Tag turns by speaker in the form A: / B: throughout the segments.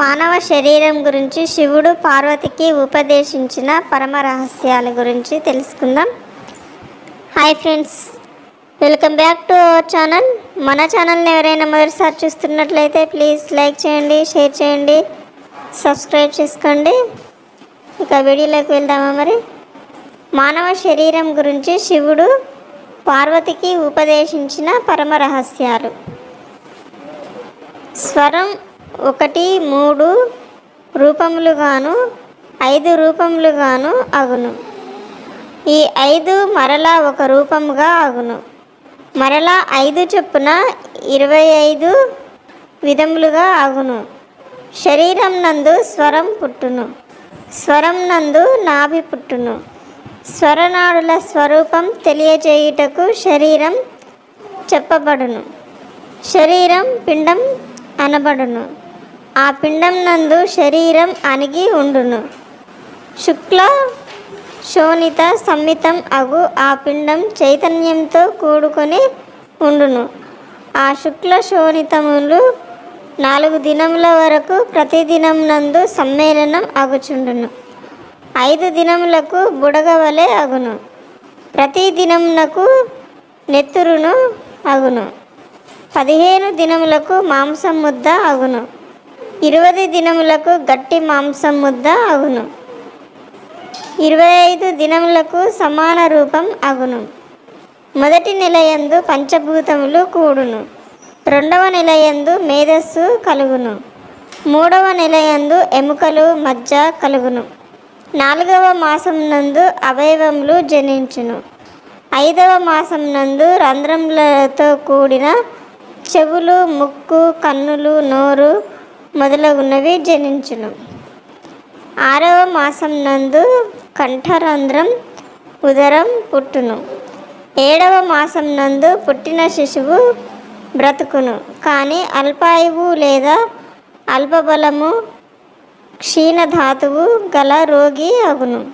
A: మానవ శరీరం గురించి శివుడు పార్వతికి ఉపదేశించిన పరమ రహస్యాల గురించి తెలుసుకుందాం. Hi friends welcome back to our channel మన ఛానల్ని ఎవరైనా మొదటిసారి చూస్తున్నట్లయితే ప్లీజ్ లైక్ చేయండి షేర్ చేయండి సబ్స్క్రైబ్ చేసుకోండి. ఇక వీడియోలోకి వెళ్దామా మరి? మానవ శరీరం గురించి శివుడు పార్వతికి ఉపదేశించిన పరమ రహస్యాలు. స్వరం ఒకటి మూడు రూపములుగాను ఐదు రూపములుగాను అగును. ఈ ఐదు మరలా ఒక రూపముగా అగును. మరలా ఐదు చొప్పున ఇరవై ఐదు విధములుగా అగును. శరీరం నందు స్వరం పుట్టును. స్వరం నందు నాభి పుట్టును. స్వరనాడుల స్వరూపం తెలియజేయుటకు శరీరం చెప్పబడును. శరీరం పిండం అనబడును. ఆ పిండం నందు శరీరం అణిగి ఉండును. శుక్ల శోణిత సమ్మితం అగు ఆ పిండం చైతన్యంతో కూడుకొని ఉండును. ఆ శుక్ల శోణితములు నాలుగు దినముల వరకు ప్రతిదినం నందు సమ్మేళనం అగుచుండును. ఐదు దినములకు బుడగవలే అగును. ప్రతి దినమునకు నెత్తురును అగును. పదిహేను దినములకు మాంసం ముద్ద అగును ఇరవై దినములకు గట్టి మాంసం ముద్ద అగును ఇరవై ఐదు దినములకు సమాన రూపం అగును మొదటి నిలయందు పంచభూతములు కూడును. రెండవ నిలయందు మేధస్సు కలుగును. మూడవ నిలయందు ఎముకలు మజ్జ కలుగును. నాలుగవ మాసం నందు అవయవములు జనించును. ఐదవ మాసం నందు రంధ్రములతో కూడిన చెవులు ముక్కు కన్నులు నోరు మొదలగునవి జనించును. ఆరవ మాసం నందు కంఠరంధ్రం ఉదరం పుట్టును. ఏడవ మాసం నందు పుట్టిన శిశువు బ్రతుకును. కానీ అల్పాయువు లేదా అల్పబలము క్షీణధాతువు గల రోగి అగును.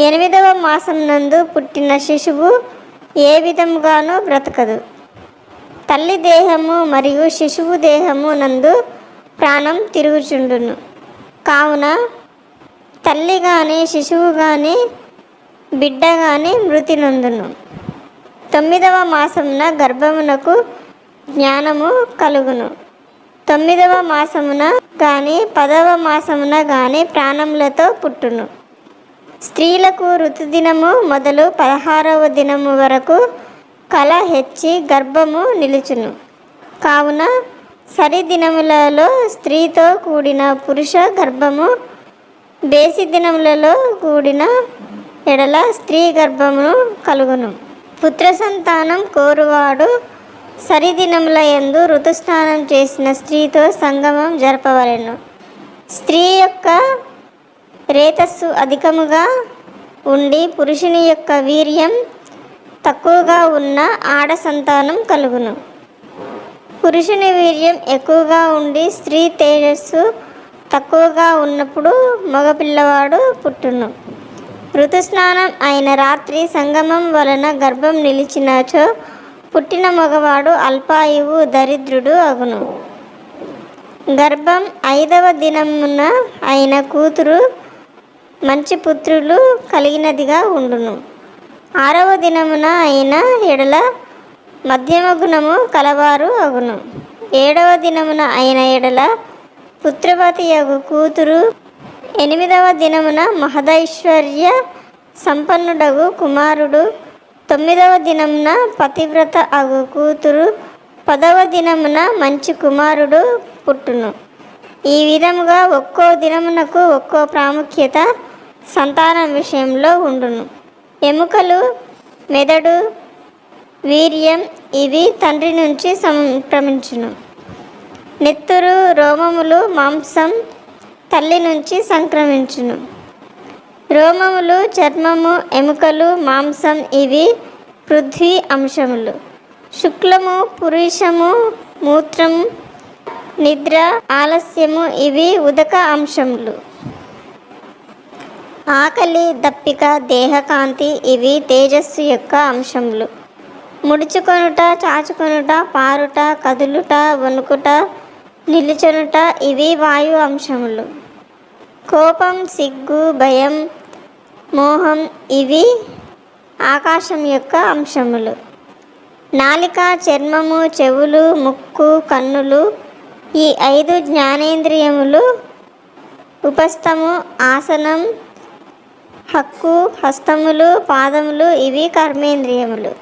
A: ఎనిమిదవ మాసం నందు పుట్టిన శిశువు ఏ విధముగానూ బ్రతకదు. తల్లి దేహము మరియు శిశువు దేహము నందు ప్రాణం తిరుగుచుండును. కావున తల్లి కానీ శిశువు కానీ బిడ్డ కానీ మృతి నందును. తొమ్మిదవ మాసమున గర్భమునకు జ్ఞానము కలుగును. తొమ్మిదవ మాసమున కానీ పదవ మాసమున కానీ ప్రాణములతో పుట్టును. స్త్రీలకు ఋతుదినము మొదలు పదహారవ దినము వరకు కళ హెచ్చి గర్భము నిలుచును. కావున సరి దినములలో స్త్రీతో కూడిన పురుష గర్భము బేసి దినములలో కూడిన ఎడల స్త్రీ గర్భమును కలుగును. పుత్ర సంతానం కోరువాడు సరిదినముల యందు ఋతుస్నానం చేసిన స్త్రీతో సంగమం జరపవలెను. స్త్రీ యొక్క రేతస్సు అధికముగా ఉండి పురుషుని యొక్క వీర్యం తక్కువగా ఉన్న ఆడ సంతానం కలుగును. పురుషుని వీర్యం ఎక్కువగా ఉండి స్త్రీ తేజస్సు తక్కువగా ఉన్నప్పుడు మగపిల్లవాడు పుట్టును. ఋతుస్నానం అయిన రాత్రి సంగమం వలన గర్భం నిలిచినచో పుట్టిన మగవాడు అల్పాయువు దరిద్రుడు అగును. గర్భం ఐదవ దినమున అయిన కూతురు మంచి పుత్రులు కలిగినదిగా ఉండును. ఆరవ దినమున అయిన ఎడల మధ్యమ గుణము కలవారు అగును. ఏడవ దినమున అయిన ఎడల పుత్రవతి అగు కూతురు ఎనిమిదవ దినమున మహదైశ్వర్య సంపన్నుడగు కుమారుడు. తొమ్మిదవ దినమున పతివ్రత అగు కూతురు. పదవ దినమున మంచి కుమారుడు పుట్టును. ఈ విధముగా ఒక్కో దినమునకు ఒక్కో ప్రాముఖ్యత సంతానం విషయంలో ఉండును. ఎముకలు మెదడు వీర్యం ఇవి తండ్రి నుంచి సంక్రమించును. నెత్తురు రోమములు మాంసం తల్లి నుంచి సంక్రమించును. రోమములు చర్మము ఎముకలు మాంసం ఇవి పృథ్వీ అంశములు. శుక్లము పురుషము మూత్రము నిద్ర ఆలస్యము ఇవి ఉదక అంశములు. ఆకలి దప్పిక దేహకాంతి ఇవి తేజస్సు యొక్క అంశములు. ముడుచుకొనుట చాచుకొనుట పారుట కదులుట వణుకుట నిలుచునుట ఇవి వాయు అంశములు. కోపం సిగ్గు భయం మోహం ఇవి ఆకాశం యొక్క అంశములు. నాలిక చర్మము చెవులు ముక్కు కన్నులు ఈ ఐదు జ్ఞానేంద్రియములు ఉపస్థము ఆసనం హక్కు హస్తములు పాదములు ఇవి కర్మేంద్రియములు.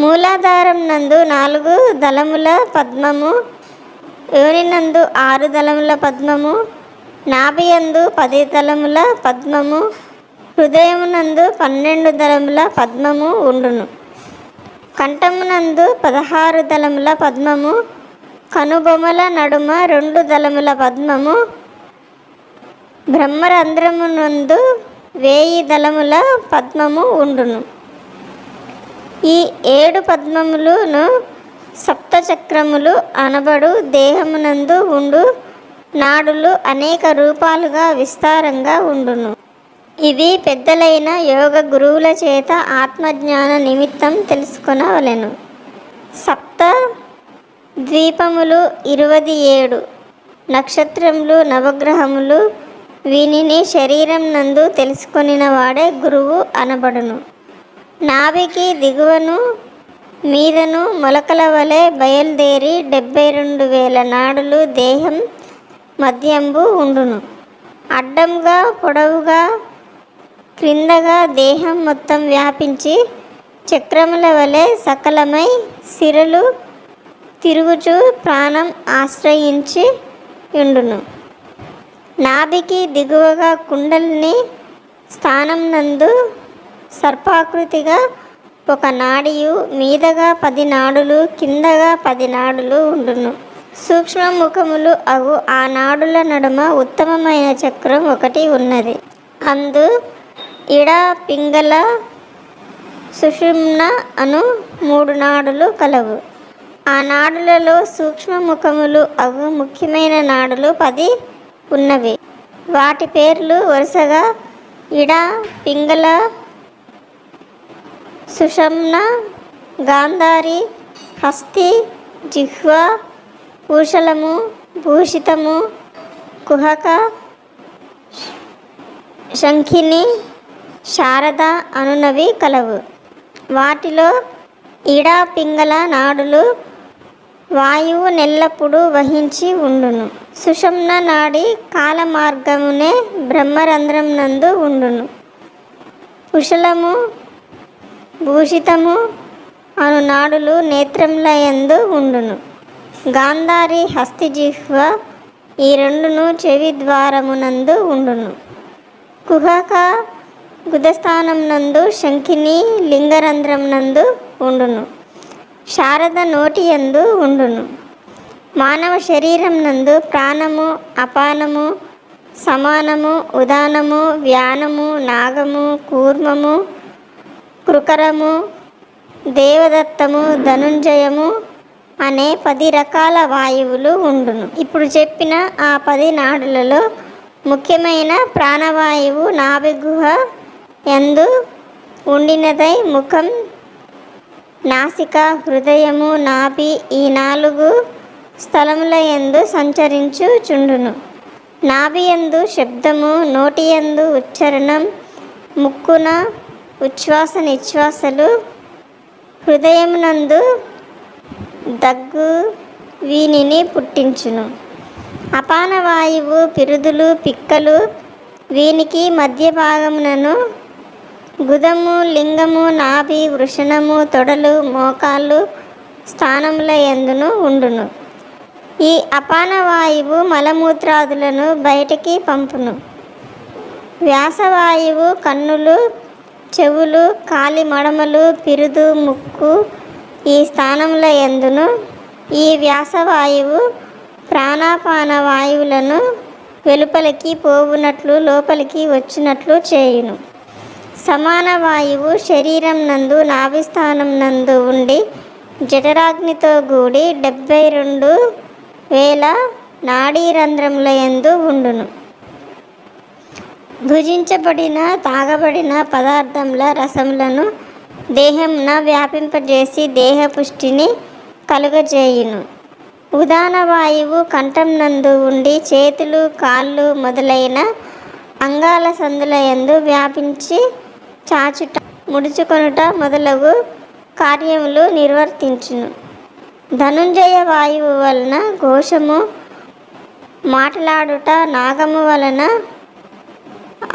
A: మూలాధారం నందు నాలుగు దళముల పద్మము యోనినందు ఆరు దళముల పద్మము నాభియందు పది దళముల పద్మము హృదయమునందు పన్నెండు దళముల పద్మము ఉండును. కంఠమునందు పదహారు దళముల పద్మము కనుబొమ్మల నడుమ రెండు దళముల పద్మము బ్రహ్మరంధ్రమునందు వేయి దళముల పద్మము ఉండును. ఈ ఏడు పద్మములును సప్తచక్రములు అనబడు దేహమునందు ఉండు నాడులు అనేక రూపాలుగా విస్తారంగా ఉండును. ఇవి పెద్దలైన యోగ గురువుల చేత ఆత్మజ్ఞాన నిమిత్తం తెలుసుకొనవలెను. సప్త ద్వీపములు ఇరవై ఏడు. నక్షత్రములు నవగ్రహములు వీనిని శరీరం నందు తెలుసుకొనిన వాడే గురువు అనబడును. నాభికి దిగువను మీదను మొలకల వలె బయలుదేరి డెబ్బై రెండు వేల నాడులు దేహం మద్యంబు ఉండును. అడ్డంగా పొడవుగా క్రిందగా దేహం మొత్తం వ్యాపించి చక్రముల వలె సకలమై సిరలు తిరుగుచు ప్రాణం ఆశ్రయించి ఉండును. నాభికి దిగువగా కుండలిని స్థానం నందు సర్పాకృతిగా ఒక నాడియు మీదగా పది నాడులు కిందగా పది నాడులు ఉండును. సూక్ష్మ ముఖములు అగు ఆ నాడుల నడుమ ఉత్తమమైన చక్రం ఒకటి ఉన్నది. అందు ఇడ పింగళ సుషుమ్న అను మూడు నాడులు కలవు. ఆ నాడులలో సూక్ష్మ ముఖములు అగు ముఖ్యమైన నాడులు పది ఉన్నవి. వాటి పేర్లు వరుసగా ఇడ పింగళ సుషమ్న గాంధారి హస్తి జిహ్వ భూషలము భూషితము కుహక శంఖిని శారద అనునవి కలవు. వాటిలో ఇడా పింగళ నాడులు వాయువు నెల్లప్పుడు వహించి ఉండును. సుషమ్న నాడి కాలమార్గమునే బ్రహ్మరంధ్రం నందు ఉండును. కుశలము భూషితము అను నాడులు నేత్రముల యందు ఉండును. గాంధారి హస్తిజిహ్వ ఈ రెండును చెవి ద్వారమునందు ఉండును. కుహక గుదస్థానం నందు శంఖిని లింగరంధ్రం నందు ఉండును. శారద నోటి యందు ఉండును. మానవ శరీరం నందు ప్రాణము అపానము సమానము ఉదానము వ్యానము నాగము కూర్మము కృకరము దేవదత్తము ధనుంజయము అనే పది రకాల వాయువులు ఉండును. ఇప్పుడు చెప్పిన ఆ పది నాడులలో ముఖ్యమైన ప్రాణవాయువు నాభిగుహ యందు ఉండినదై ముఖం నాసిక హృదయము నాభి ఈ నాలుగు స్థలముల యందు సంచరించుచుండును. నాభి యందు శబ్దము నోటి యందు ఉచ్చరణం ముక్కున ఉచ్ఛ్వాస నిశ్వాసలు హృదయమునందు దగ్గు వీనిని పుట్టించును. అపాన వాయువు పిరుదులు పిక్కలు వీనికి మధ్య భాగమునను గుదము లింగము నాభి వృషణము తొడలు మోకాళ్ళు స్థానముల ఎందును ఉండును. ఈ అపాన వాయువు మలమూత్రాదులను బయటికి పంపును. వ్యాసవాయువు కన్నులు చెవులు కాలి మడమలు పిరుదు ముక్కు ఈ స్థానంలో ఎందును ఈ వ్యాసవాయువు ప్రాణాపాన వాయువులను వెలుపలికి పోవునట్లు లోపలికి వచ్చినట్లు చేయును. సమాన వాయువు శరీరం నందు నాభిస్థానం నందు ఉండి జఠరాగ్నితో కూడి డెబ్బై రెండు వేల నాడీరంధ్రముల యందు ఉండును. భుజించబడిన తాగబడిన పదార్థముల రసములను దేహంన వ్యాపింపజేసి దేహ పుష్టిని కలుగజేయును. ఉదాన వాయువు కంఠం నందు ఉండి చేతులు కాళ్ళు మొదలైన అంగాల సందుల యందు వ్యాపించి చాచుట ముడుచుకొనుట మొదలగు కార్యములు నిర్వర్తించును. ధనుంజయ వాయువు వలన ఘోషము మాట్లాడుట నాగము వలన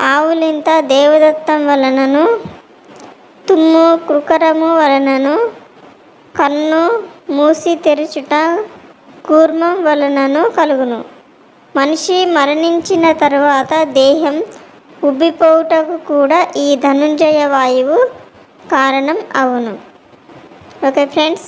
A: ఆవులింత దేవదత్తం వలనను తుమ్ము కృకరము వలనను కన్ను మూసి తెరుచుట కూర్మం వలనను కలుగును. మనిషి మరణించిన తరువాత దేహం ఉబ్బిపోవుటకు కూడా ఈ ధనుంజయ వాయువు కారణం అవును. Okay friends